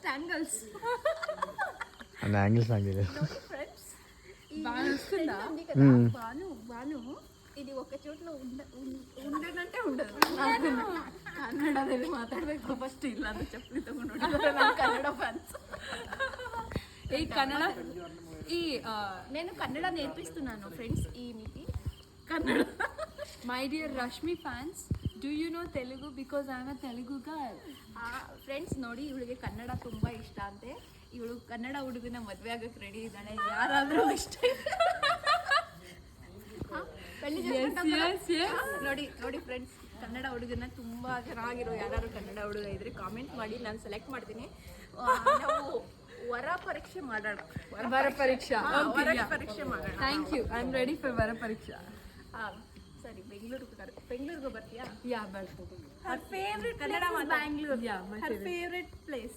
Best angles ನನ್ನ angles ಆಗಿದೆ friends బాగా వస్తుందా ఉంది కదా బాను బాను ఇది ఒక చోట్ల ఉండ ఉం- ఉండనంటే ఉండదు ಕನ್ನಡದಲ್ಲಿ ಮಾತಾಡ್ಬೇಕು ಫಸ್ಟ್ ಇಲ್ಲ ಅಂತ ಚಪ್ಪಲಿ ತಗೊಂಡು ನಾನು ಕನ್ನಡ ಫ್ಯಾನ್ಸ್ ಈ ಕನ್ನಡ ಈ నేను కన్నడ నేర్పిస్తున్నాను ఫ్రెండ్స్ ఈ మీకు Kannada my dear Rashmi fans do you know Telugu because I am a Telugu girl friends ನೋಡಿ ಇವಳಿಗೆ ಕನ್ನಡ ತುಂಬಾ ಇಷ್ಟ ಅಂತೆ. ಇವಳು ಕನ್ನಡ ಹುಡುಗನ ಮದುವೆ ಆಗಕ್ಕೆ ರೆಡಿ ಇದ್ದಾಳೆ. ಯಾರಾದರೂ ಆ, yes. ನೋಡಿ ನೋಡಿ ಫ್ರೆಂಡ್ಸ್ ಕನ್ನಡ ಹುಡುಗನ ತುಂಬಾ ಚೆನ್ನಾಗಿರೋ ಯಾರು ಕನ್ನಡ ಹುಡುಗ ಇದ್ರೆ ಕಾಮೆಂಟ್ ಮಾಡಿ ನಾನು ಸೆಲೆಕ್ಟ್ ಮಾಡ್ತೀನಿ. ನಾವು ವರ ಪರೀಕ್ಷೆ ಮಾಡೋಣ. ವರ ಪರೀಕ್ಷಾ. ಆ, ವರ ಪರೀಕ್ಷೆ ಮಾಡೋಣ. Thank you I am ready for ವರ ಪರೀಕ್ಷಾ. ಆ, ಸರಿ ಬೆಂಗಳೂರಿಗೆ ಬರ್ ಬೆಂಗಳೂರಿಗೆ ಬರ್ತೀಯಾ ಯಾ ಬರ್ತದೆ her favourite Kannada Bangalore Yeah, my her favourite place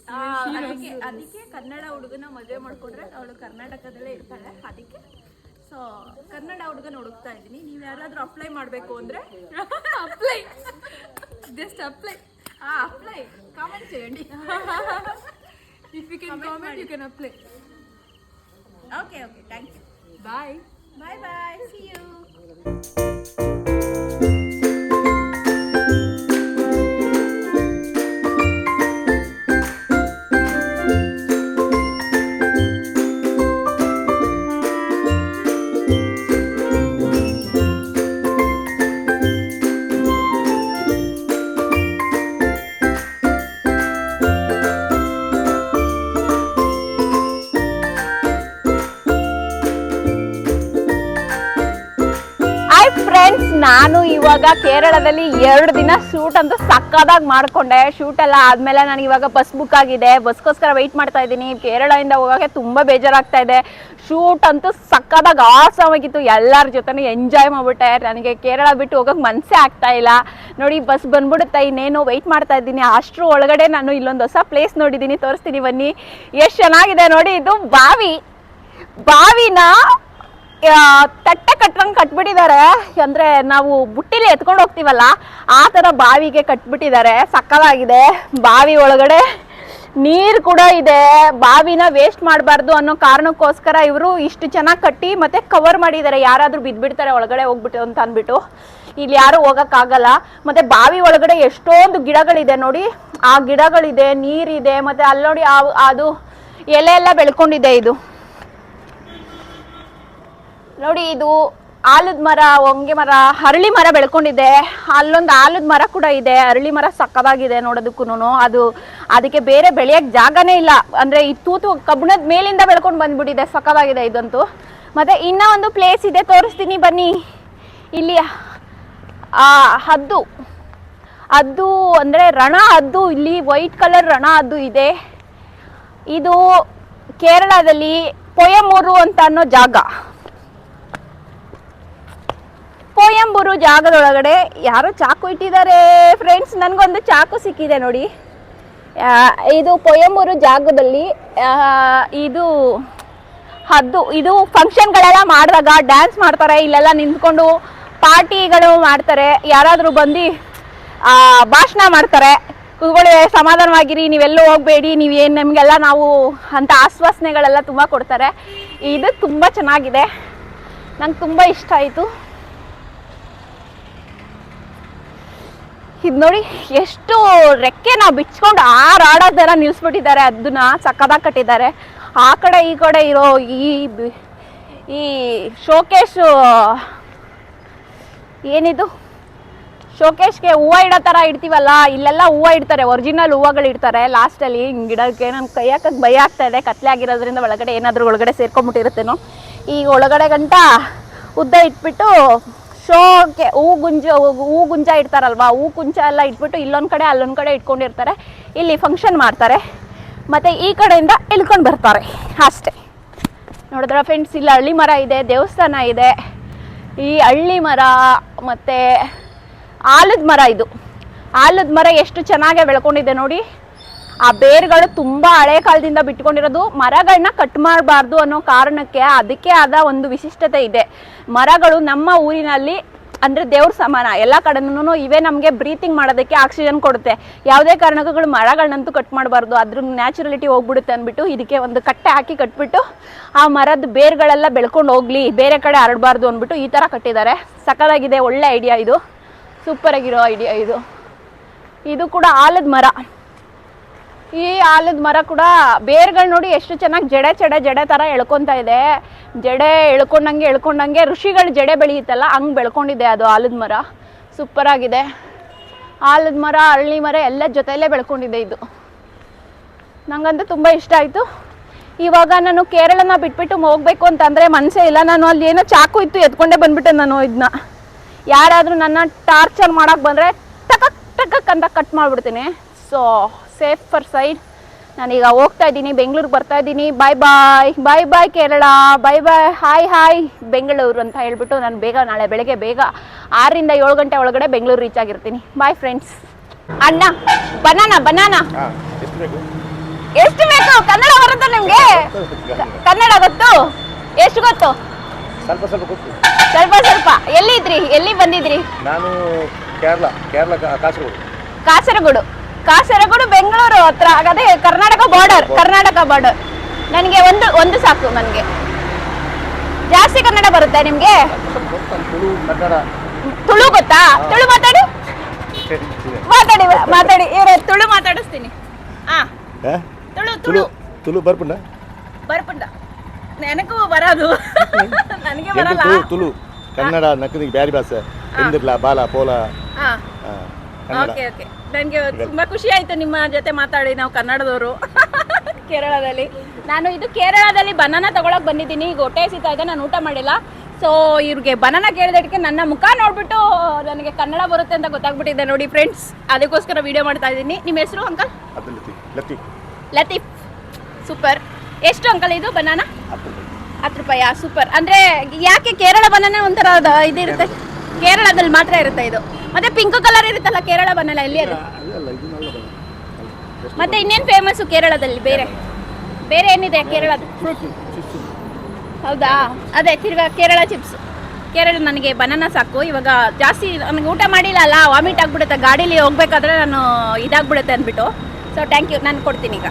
ಅದಕ್ಕೆ ಅದಕ್ಕೆ ಕನ್ನಡ ಹುಡುಗನ ಮದುವೆ ಮಾಡ್ಕೊಂಡ್ರೆ ಅವಳು ಕರ್ನಾಟಕದಲ್ಲೇ ಇರ್ತಾಳೆ ಅದಕ್ಕೆ ಸೊ ಕನ್ನಡ ಹುಡುಗನ ಹುಡುಕ್ತಾ ಇದ್ದೀನಿ ನೀವು ಯಾರಾದ್ರೂ ಅಪ್ಲೈ ಮಾಡಬೇಕು ಅಂದ್ರೆ ಅಪ್ಲೈ ಜಸ್ಟ್ ಅಪ್ಲೈ ಆ ಅಪ್ಲೈ ಕಾಮೆಂಟ್ చేయండి if you can comment you can apply okay okay thank you bye bye bye see you ನಾನು ಇವಾಗ ಕೇರಳದಲ್ಲಿ ಎರಡು ದಿನ ಶೂಟ್ ಅಂತ ಸಕ್ಕದಾಗಿ ಮಾಡ್ಕೊಂಡೆ. ಶೂಟ್ ಎಲ್ಲ ಆದಮೇಲೆ ನಾನು ಇವಾಗ ಬಸ್ ಬುಕ್ ಆಗಿದೆ. ಬಸ್ಗೋಸ್ಕರ ವೆಯ್ಟ್ ಮಾಡ್ತಾ ಇದ್ದೀನಿ. ಕೇರಳದಿಂದ ಹೋಗೋಕ್ಕೆ ತುಂಬ ಬೇಜಾರಾಗ್ತಾ ಇದೆ. ಶೂಟ್ ಅಂತೂ ಸಕ್ಕದಾಗಿ ಆಸವಾಗಿತ್ತು ಎಲ್ಲರ ಜೊತೆನೂ ಎಂಜಾಯ್ ಮಾಡ್ಬಿಟ್ಟೆ. ನನಗೆ ಕೇರಳ ಬಿಟ್ಟು ಹೋಗೋಕೆ ಮನಸ್ಸೇ ಆಗ್ತಾ ಇಲ್ಲ. ನೋಡಿ ಬಸ್ ಬಂದ್ಬಿಡುತ್ತೆ. ಇನ್ನೇನು ವೆಯ್ಟ್ ಮಾಡ್ತಾ ಇದ್ದೀನಿ. ಅಷ್ಟ್ರೂ ಒಳಗಡೆ ನಾನು ಇಲ್ಲೊಂದು ಹೊಸ ಪ್ಲೇಸ್ ನೋಡಿದ್ದೀನಿ. ತೋರಿಸ್ತೀನಿ ಬನ್ನಿ. ಎಷ್ಟು ಚೆನ್ನಾಗಿದೆ ನೋಡಿ ಇದು. ಬಾವಿ. ಬಾವಿನ ತಟ್ಟೆ ಕಟ್ಟಂಗ್ ಕಟ್ಬಿಟ್ಟಿದ್ದಾರೆ. ಅಂದ್ರೆ ನಾವು ಬುಟ್ಟಿಲಿ ಎತ್ಕೊಂಡು ಹೋಗ್ತೀವಲ್ಲ, ಆ ಥರ ಬಾವಿಗೆ ಕಟ್ಬಿಟ್ಟಿದ್ದಾರೆ. ಸಕ್ಕಲಾಗಿದೆ ಬಾವಿ ಒಳಗಡೆ ನೀರು ಕೂಡ ಇದೆ. ಬಾವಿನ ವೇಸ್ಟ್ ಮಾಡಬಾರ್ದು ಅನ್ನೋ ಕಾರಣಕ್ಕೋಸ್ಕರ ಇವರು ಇಷ್ಟು ಚೆನ್ನಾಗಿ ಕಟ್ಟಿ ಮತ್ತೆ ಕವರ್ ಮಾಡಿದ್ದಾರೆ. ಯಾರಾದರೂ ಬಿದ್ದುಬಿಡ್ತಾರೆ ಒಳಗಡೆ ಹೋಗ್ಬಿಟ್ಟು ಅಂತ ಅಂದ್ಬಿಟ್ಟು. ಇಲ್ಲಿ ಯಾರು ಹೋಗೋಕ್ಕಾಗಲ್ಲ. ಮತ್ತೆ ಬಾವಿ ಒಳಗಡೆ ಎಷ್ಟೊಂದು ಗಿಡಗಳಿದೆ ನೋಡಿ. ಆ ಗಿಡಗಳಿದೆ, ನೀರಿದೆ, ಮತ್ತೆ ಅಲ್ಲಿ ನೋಡಿ ಅದು ಎಲೆ ಎಲ್ಲ ಬೆಳ್ಕೊಂಡಿದೆ ಇದು. ನೋಡಿ, ಇದು ಆಲದ ಮರ, ಹೊಂಗೆ ಮರ ಅರಳಿ ಮರ ಬೆಳ್ಕೊಂಡಿದೆ. ಅಲ್ಲೊಂದು ಆಲದ ಮರ ಕೂಡ ಇದೆ. ಅರಳಿ ಮರ ಸಕ್ಕದಾಗಿದೆ ನೋಡೋದಕ್ಕೂ ಅದು ಅದಕ್ಕೆ ಬೇರೆ ಬೆಳೆಯಕ್ಕೆ ಜಾಗನೇ ಇಲ್ಲ. ಅಂದ್ರೆ ಈ ತೂತು ಕಬ್ಬಣದ ಮೇಲಿಂದ ಬೆಳ್ಕೊಂಡು ಬಂದ್ಬಿಟ್ಟಿದೆ. ಸಕ್ಕದಾಗಿದೆ ಇದಂತೂ. ಮತ್ತೆ ಇನ್ನೂ ಒಂದು ಪ್ಲೇಸ್ ಇದೆ. ತೋರಿಸ್ತೀನಿ ಬನ್ನಿ. ಇಲ್ಲಿ ಹದ್ದು. ಹದ್ದು ಅಂದ್ರೆ ರಣ ಹದ್ದು. ಇಲ್ಲಿ ವೈಟ್ ಕಲರ್ ರಣ ಹದ್ದು ಇದೆ. ಇದು ಕೇರಳದಲ್ಲಿ ಪೊಯಮೂರು ಅಂತ ಅನ್ನೋ ಜಾಗ. ಪೋಯಂಬೂರು ಜಾಗದೊಳಗಡೆ ಯಾರೋ ಚಾಕು ಇಟ್ಟಿದ್ದಾರೆ ಫ್ರೆಂಡ್ಸ್ ನನಗೊಂದು ಚಾಕು ಸಿಕ್ಕಿದೆ ನೋಡಿ. ಇದು ಕೊಯಂಬೂರು ಜಾಗದಲ್ಲಿ ಇದು ಹದ್ದು, ಇದು ಫಂಕ್ಷನ್ಗಳೆಲ್ಲ ಮಾಡಿದಾಗ ಡ್ಯಾನ್ಸ್ ಮಾಡ್ತಾರೆ, ಇಲ್ಲೆಲ್ಲ ನಿಂತ್ಕೊಂಡು ಪಾರ್ಟಿಗಳು ಮಾಡ್ತಾರೆ. ಯಾರಾದರೂ ಬಂದು ಭಾಷಣ ಮಾಡ್ತಾರೆ. ಕೂತ್ಕೊಳ್ಳಿ, ಸಮಾಧಾನವಾಗಿರಿ, ನೀವೆಲ್ಲೂ ಹೋಗಬೇಡಿ ನೀವು ಏನು ನಮಗೆಲ್ಲ ನಾವು ಅಂತ ಆಶ್ವಾಸನೆಗಳೆಲ್ಲ ತುಂಬ ಕೊಡ್ತಾರೆ. ಇದು ತುಂಬ ಚೆನ್ನಾಗಿದೆ. ನಂಗೆ ತುಂಬ ಇಷ್ಟ ಆಯಿತು. ಇದು ನೋಡಿ ಎಷ್ಟು ರೆಕ್ಕೆ ನಾವು ಬಿಚ್ಕೊಂಡು ಆರಾಡೋದೆಲ್ಲ ನಿಲ್ಲಿಸ್ಬಿಟ್ಟಿದ್ದಾರೆ ಅದನ್ನ ಸಕ್ಕದಾಗಿ ಕಟ್ಟಿದ್ದಾರೆ. ಆ ಕಡೆ ಈ ಕಡೆ ಇರೋ ಈ ಈ ಶೋಕೇಶು, ಏನಿದು? ಶೋಕೇಶ್ಗೆ ಹೂವು ಇಡೋ ಥರ ಇಡ್ತೀವಲ್ಲ, ಇಲ್ಲೆಲ್ಲ ಹೂವು ಇಡ್ತಾರೆ ಒರಿಜಿನಲ್ ಹೂವುಗಳು ಇಡ್ತಾರೆ. ಲಾಸ್ಟಲ್ಲಿ ಹಿಂಗೆ ಗಿಡಕ್ಕೆ ನನ್ನ ಕೈ ಹಾಕಕ್ಕೆ ಭಯ ಆಗ್ತಾ ಇದೆ, ಕತ್ಲೆ ಆಗಿರೋದ್ರಿಂದ ಒಳಗಡೆ ಏನಾದರೂ ಒಳಗಡೆ ಸೇರ್ಕೊಂಬಿಟ್ಟಿರುತ್ತೇನೋ. ಈ ಒಳಗಡೆ ಗಂಟ ಉದ್ದ ಇಟ್ಬಿಟ್ಟು ಶೋಗೆ ಹೂ ಗುಂಜ ಹೂ ಗುಂಜ ಇಡ್ತಾರಲ್ವಾ? ಹೂ ಗುಂಜ ಎಲ್ಲ ಇಟ್ಬಿಟ್ಟು ಇಲ್ಲೊಂದು ಕಡೆ ಅಲ್ಲೊಂದು ಕಡೆ ಇಟ್ಕೊಂಡಿರ್ತಾರೆ. ಇಲ್ಲಿ ಫಂಕ್ಷನ್ ಮಾಡ್ತಾರೆ. ಮತ್ತು ಈ ಕಡೆಯಿಂದ ಇಳ್ಕೊಂಡು ಬರ್ತಾರೆ. ಅಷ್ಟೇ. ನೋಡಿದ್ರೆ ಫ್ರೆಂಡ್ಸ್ ಇಲ್ಲಿ ಹಳ್ಳಿ ಮರ ಇದೆ, ದೇವಸ್ಥಾನ ಇದೆ. ಈ ಹಳ್ಳಿ ಮರ ಮತ್ತು ಆಲದ ಮರ ಇದು. ಆಲದ ಮರ ಎಷ್ಟು ಚೆನ್ನಾಗಿ ಬೆಳ್ಕೊಂಡಿದೆ ನೋಡಿ. ಆ ಬೇರುಗಳು ತುಂಬ ಹಳೆ ಕಾಲದಿಂದ ಬಿಟ್ಕೊಂಡಿರೋದು. ಮರಗಳನ್ನ ಕಟ್ ಮಾಡಬಾರ್ದು ಅನ್ನೋ ಕಾರಣಕ್ಕೆ ಅದಕ್ಕೆ ಆದ ಒಂದು ವಿಶಿಷ್ಟತೆ ಇದೆ. ಮರಗಳು ನಮ್ಮ ಊರಿನಲ್ಲಿ ಅಂದರೆ ದೇವ್ರ ಸಮಾನ, ಎಲ್ಲ ಕಡೆನೂ ಇವೇ ನಮಗೆ ಬ್ರೀತಿಂಗ್ ಮಾಡೋದಕ್ಕೆ ಆಕ್ಸಿಜನ್ ಕೊಡುತ್ತೆ. ಯಾವುದೇ ಕಾರಣಕ್ಕೂ ಮರಗಳನ್ನಂತೂ ಕಟ್ ಮಾಡಬಾರ್ದು, ಅದ್ರ ನ್ಯಾಚುರಲಿಟಿ ಹೋಗ್ಬಿಡುತ್ತೆ ಅಂದ್ಬಿಟ್ಟು ಇದಕ್ಕೆ ಒಂದು ಕಟ್ಟೆ ಹಾಕಿ ಕಟ್ಬಿಟ್ಟು ಆ ಮರದ ಬೇರ್ಗಳೆಲ್ಲ ಬೆಳ್ಕೊಂಡು ಹೋಗ್ಲಿ, ಬೇರೆ ಕಡೆ ಹರಡಬಾರ್ದು ಅಂದ್ಬಿಟ್ಟು ಈ ಥರ ಕಟ್ಟಿದ್ದಾರೆ. ಸಕಲಾಗಿದೆ, ಒಳ್ಳೆ ಐಡಿಯಾ ಇದು. ಸೂಪರ್ ಆಗಿರೋ ಐಡಿಯಾ ಇದು. ಇದು ಕೂಡ ಆಲದ ಮರ. ಈ ಆಲದ ಮರ ಕೂಡ ಬೇರ್ಗಳು ನೋಡಿ ಎಷ್ಟು ಚೆನ್ನಾಗಿ ಜಡೆ ಜಡೆ ಜಡೆ ಥರ ಎಳ್ಕೊತಾ ಇದೆ. ಜಡೆ ಎಳ್ಕೊಂಡಂಗೆ ಎಳ್ಕೊಂಡಂಗೆ ಋಷಿಗಳು ಜಡೆ ಬೆಳೆಯುತ್ತಲ್ಲ, ಹಂಗೆ ಬೆಳ್ಕೊಂಡಿದೆ ಅದು ಆಲದ ಮರ. ಸೂಪರ್ ಆಗಿದೆ. ಆಲದ ಮರ ಅರಳಿ ಮರ ಎಲ್ಲ ಜೊತೆಯಲ್ಲೇ ಬೆಳ್ಕೊಂಡಿದೆ ಇದು. ನಂಗಂತೂ ತುಂಬ ಇಷ್ಟ ಆಯಿತು. ಇವಾಗ ನಾನು ಕೇರಳನ ಬಿಟ್ಬಿಟ್ಟು ಹೋಗ್ಬೇಕು ಅಂತಂದರೆ ಮನಸ್ಸೇ ಇಲ್ಲ. ನಾನು ಅಲ್ಲಿ ಏನೋ ಚಾಕು ಇತ್ತು ಎತ್ಕೊಂಡೇ ಬಂದ್ಬಿಟ್ಟೆ ನಾನು ಇದನ್ನ ಯಾರಾದರೂ ನನ್ನ ಟಾರ್ಚರ್ ಮಾಡೋಕ್ಕೆ ಬಂದರೆ ಟಕಕ್ ಟಕಕ್ ಅಂತ ಕಟ್ ಮಾಡಿಬಿಡ್ತೀನಿ. ಸೊ ಸೇಫ್ ಫರ್ ಸೈಡ್ ನಾನೀಗ ಹೋಗ್ತಾ ಇದ್ದೀನಿ ಬೆಂಗಳೂರಿಗೆ ಬರ್ತಾ ಇದ್ದೀನಿ. Bye bye bye bye Kerala. Bye bye hi hi Bengaluru ಅಂತ ಹೇಳ್ಬಿಟ್ಟು ನಾನು ಬೇಗ ನಾಳೆ ಬೆಳಗ್ಗೆ ಬೇಗ ಆರರಿಂದ ಏಳು ಗಂಟೆ ಒಳಗಡೆ ಬೆಂಗಳೂರು ರೀಚ್ ಆಗಿರ್ತೀನಿ. ಬಾಯ್ ಫ್ರೆಂಡ್ಸ್ ಅಣ್ಣ ಬನಾನಾ ಬನಾನಾ ಎಷ್ಟು ಬೇಕು? ಕನ್ನಡ ಬರುತ್ತಾ ನಿಮಗೆ? ಕನ್ನಡ ಗೊತ್ತು? ಎಷ್ಟು ಗೊತ್ತು? ಸ್ವಲ್ಪ ಸ್ವಲ್ಪ ಗೊತ್ತು ಸ್ವಲ್ಪ ಸ್ವಲ್ಪ. ಎಲ್ಲಿದ್ರಿ? ಎಲ್ಲಿ ಬಂದಿದ್ರಿ? ನಾನು ಕೇರಳ ಕೇರಳ ಕಾಸರಗೋಡು. ಕಾಸರಗೋಡು. ಕಾಸರಗೋಡು ಬೆಂಗಳೂರು ಹತ್ರ ಹಾಗಾದ್ರೆ ಕರ್ನಾಟಕ ಬಾರ್ಡರ್ ಕರ್ನಾಟಕ ಬಾರ್ಡರ್ ನನಗೆ ಒಂದು ಒಂದು ಸಾಕು ನನಗೆ. ಜಾಸ್ತಿ ಕನ್ನಡ ಬರುತ್ತೆ ನಿಮ್ಗೆ? ತುಳು ಗೊತ್ತಾ? ತುಳು ಮಾತಾಡಿ. ಮಾತಾಡಿ ಮಾತಾಡಿ. ಇವ್ರ ತುಳು ಮಾತಾಡಿಸ್ತೀನಿ. ಆ ತುಳು ತುಳು ತುಳು. ಬರ್ಪುಂಡ? ಬರ್ಪುಂಡ. ನನಗೂ ಬರೋದು. ನನಗೆ ಬರಲ್ಲ. ತುಳು ಕನ್ನಡ ನಕ್ಕದಿಗೆ ಬ್ಯಾರಿ ಭಾಷೆ. ಎಂದಿರ್ಲ ಬಾಲ ಪೋಲ. ಹಾ ಓಕೆ ಓಕೆ. ನನಗೆ ತುಂಬಾ ಖುಷಿ ಆಯ್ತು ನಿಮ್ಮ ಜೊತೆ ಮಾತಾಡಿ. ನಾವು ಕನ್ನಡದವರು ಕೇರಳದಲ್ಲಿ. ನಾನು ಇದು ಕೇರಳದಲ್ಲಿ ಬನಾನ ತಗೊಳಕ್ ಬಂದಿದ್ದೀನಿ. ಈಗ ಹೊಟ್ಟೆ ಸಿಗ್ತಾ ಇದೆ ನಾನು ಊಟ ಮಾಡಿಲ್ಲ. ಸೊ ಇವ್ರಿಗೆ ಬನಾನ ಕೇಳಿದಕ್ಕೆ ನನ್ನ ಮುಖ ನೋಡ್ಬಿಟ್ಟು ನನಗೆ ಕನ್ನಡ ಬರುತ್ತೆ ಅಂತ ಗೊತ್ತಾಗ್ಬಿಟ್ಟಿದೆ ನೋಡಿ ಫ್ರೆಂಡ್ಸ್ ಅದಕ್ಕೋಸ್ಕರ ವಿಡಿಯೋ ಮಾಡ್ತಾ ಇದ್ದೀನಿ. ನಿಮ್ಮ ಹೆಸರು ಅಂಕಲ್ ಲತೀಫ್. ಲತೀಫ್. ಸೂಪರ್ ಎಷ್ಟು ಅಂಕಲ್ ಇದು ಬನಾನ? ಹತ್ತು ರೂಪಾಯಿ. ಸೂಪರ್ ಅಂದ್ರೆ ಯಾಕೆ ಕೇರಳ ಬನಾನ ಒಂಥರ ಇದಿರುತ್ತೆ ಕೇರಳದಲ್ಲಿ ಮಾತ್ರ ಇರುತ್ತೆ ಇದು. ಮತ್ತೆ ಪಿಂಕ್ ಕಲರ್ ಇರುತ್ತಲ್ಲ ಕೇರಳ ಬನ್ನಲ್ಲ ಎಲ್ಲಿ ಅದು? ಮತ್ತೆ ಇನ್ನೇನು ಫೇಮಸ್ ಕೇರಳದಲ್ಲಿ ಬೇರೆ? ಬೇರೆ ಏನಿದೆ ಕೇರಳ ಫ್ರೂಟ್ ಹೌದಾ? ಅದೇ ತಿರ್ಗಾ ಕೇರಳ ಚಿಪ್ಸ್ ಕೇರಳ ನನಗೆ ಬನಾನ ಸಾಕು. ಇವಾಗ ಜಾಸ್ತಿ ನನಗೆ ಊಟ ಮಾಡಿಲ್ಲ ಅಲ್ಲ ವಾಮಿಟ್ ಆಗ್ಬಿಡುತ್ತೆ. ಗಾಡೀಲಿ ಹೋಗ್ಬೇಕಾದ್ರೆ ನಾನು ಇದಾಗ್ಬಿಡುತ್ತೆ ಅಂದ್ಬಿಟ್ಟು. ಸೊ ಥ್ಯಾಂಕ್ ಯು ನಾನು ಕೊಡ್ತೀನಿ ಈಗ.